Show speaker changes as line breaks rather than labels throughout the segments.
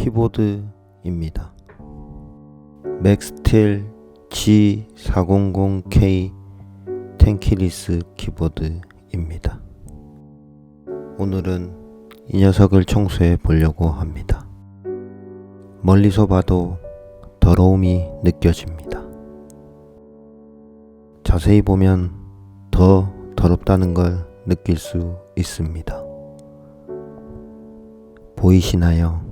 키보드입니다. 맥스틸 G400K 텐키리스 키보드입니다. 오늘은 이 녀석을 청소해 보려고 합니다. 멀리서 봐도 더러움이 느껴집니다. 자세히 보면 더 더럽다는 걸 느낄 수 있습니다. 보이시나요?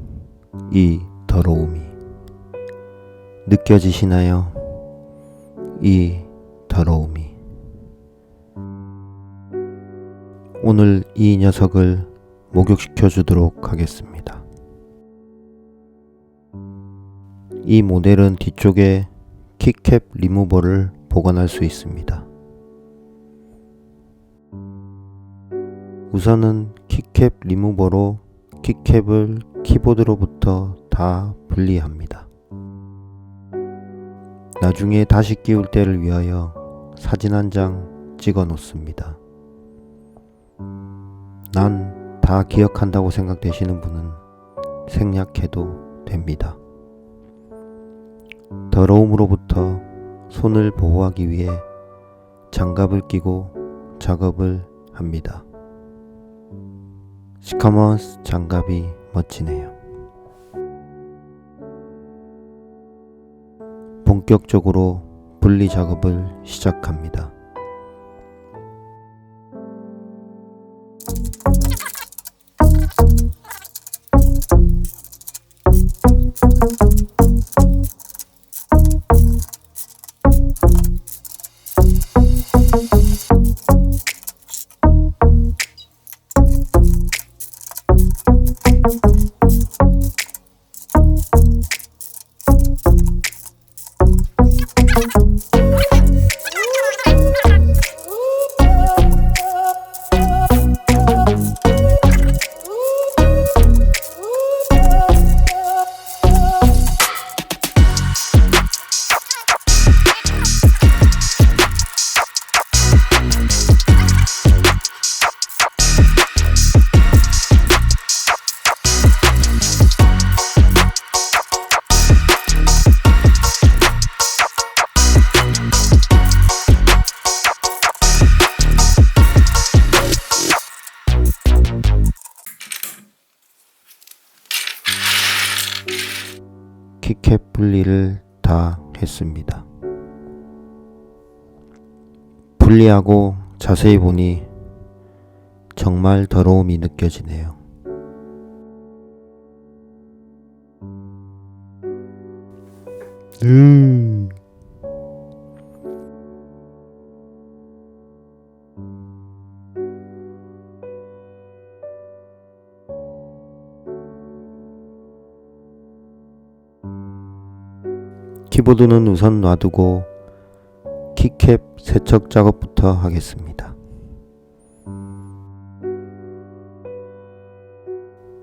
이 더러움이. 느껴지시나요? 이 더러움이. 오늘 이 녀석을 목욕시켜 주도록 하겠습니다. 이 모델은 뒤쪽에 키캡 리무버를 보관할 수 있습니다. 우선은 키캡 리무버로 키캡을 키보드로부터 다 분리합니다. 나중에 다시 끼울 때를 위하여 사진 한 장 찍어 놓습니다. 난 다 기억한다고 생각되시는 분은 생략해도 됩니다. 더러움으로부터 손을 보호하기 위해 장갑을 끼고 작업을 합니다. 시카머스 장갑이 멋지네요. 본격적으로 분리 작업을 시작합니다. thank you 키캡 분리를 다 했습니다. 분리하고 자세히 보니 정말 더러움이 느껴지네요. 음. 키보드는 우선 놔두고 키캡 세척 작업부터 하겠습니다.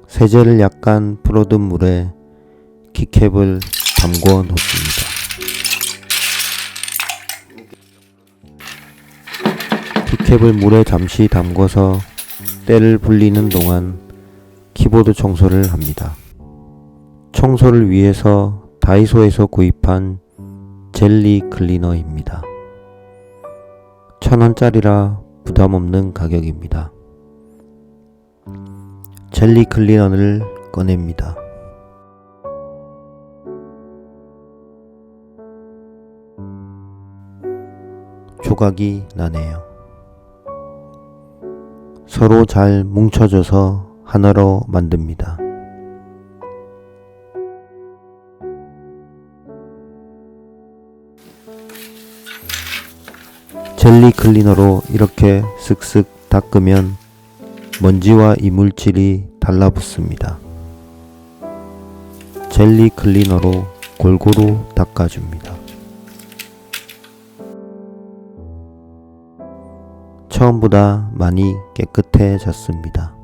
세제를 약간 풀어둔 물에 키캡을 담궈 놓습니다. 키캡을 물에 잠시 담궈서 때를 불리는 동안 키보드 청소를 합니다. 청소를 위해서 다이소에서 구입한 젤리 클리너입니다. 천원짜리라 부담 없는 가격입니다. 젤리 클리너를 꺼냅니다. 조각이 나네요. 서로 잘 뭉쳐져서 하나로 만듭니다. 젤리 클리너로 이렇게 쓱쓱 닦으면 먼지와 이물질이 달라붙습니다. 젤리 클리너로 골고루 닦아줍니다. 처음보다 많이 깨끗해졌습니다.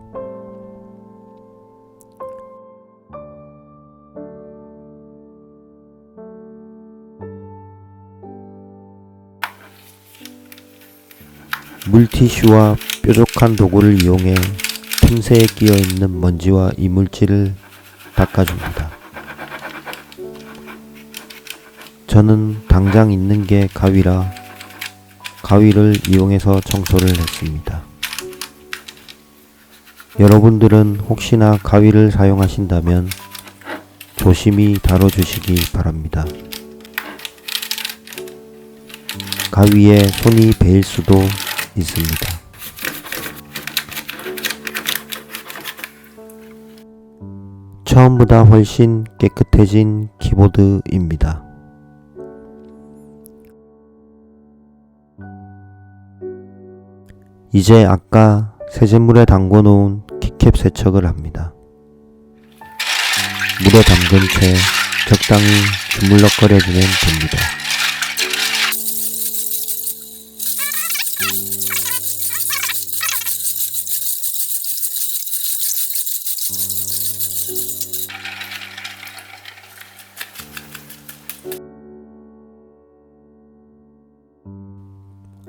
물티슈와 뾰족한 도구를 이용해 틈새에 끼어 있는 먼지와 이물질을 닦아줍니다. 저는 당장 있는 게 가위라 가위를 이용해서 청소를 했습니다. 여러분들은 혹시나 가위를 사용하신다면 조심히 다뤄주시기 바랍니다. 가위에 손이 베일 수도 있습니다. 처음보다 훨씬 깨끗해진 키보드입니다. 이제 아까 세제물에 담궈 놓은 키캡 세척을 합니다. 물에 담근 채 적당히 주물럭거려주면 됩니다.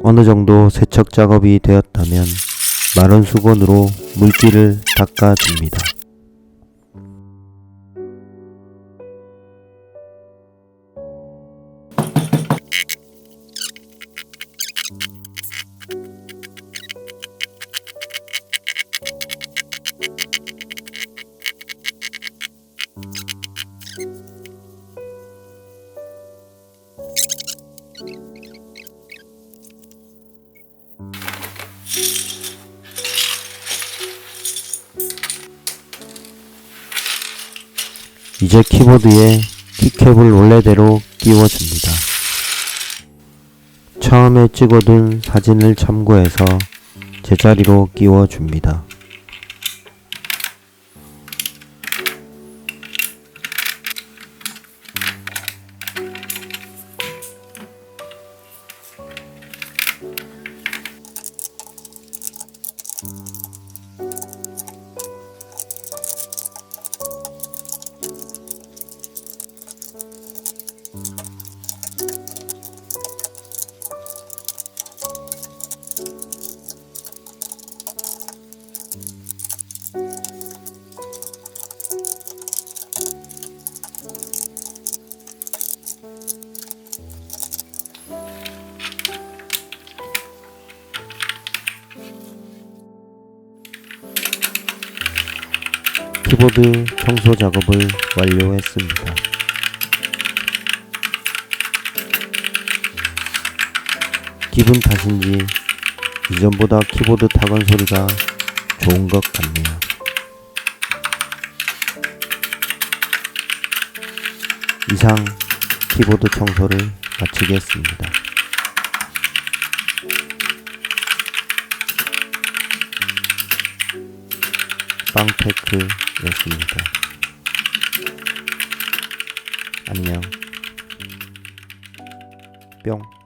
어느 정도 세척 작업이 되었다면 마른 수건으로 물기를 닦아줍니다. 이제 키보드에 키캡을 원래대로 끼워줍니다. 처음에 찍어둔 사진을 참고해서 제자리로 끼워줍니다. 키보드 청소 작업을 완료했습니다. 기분 탓인지 이전보다 키보드 타건 소리가 좋은 것 같네요. 이상 키보드 청소를 마치겠습니다. 빵테크였습니다. 안녕. 뿅.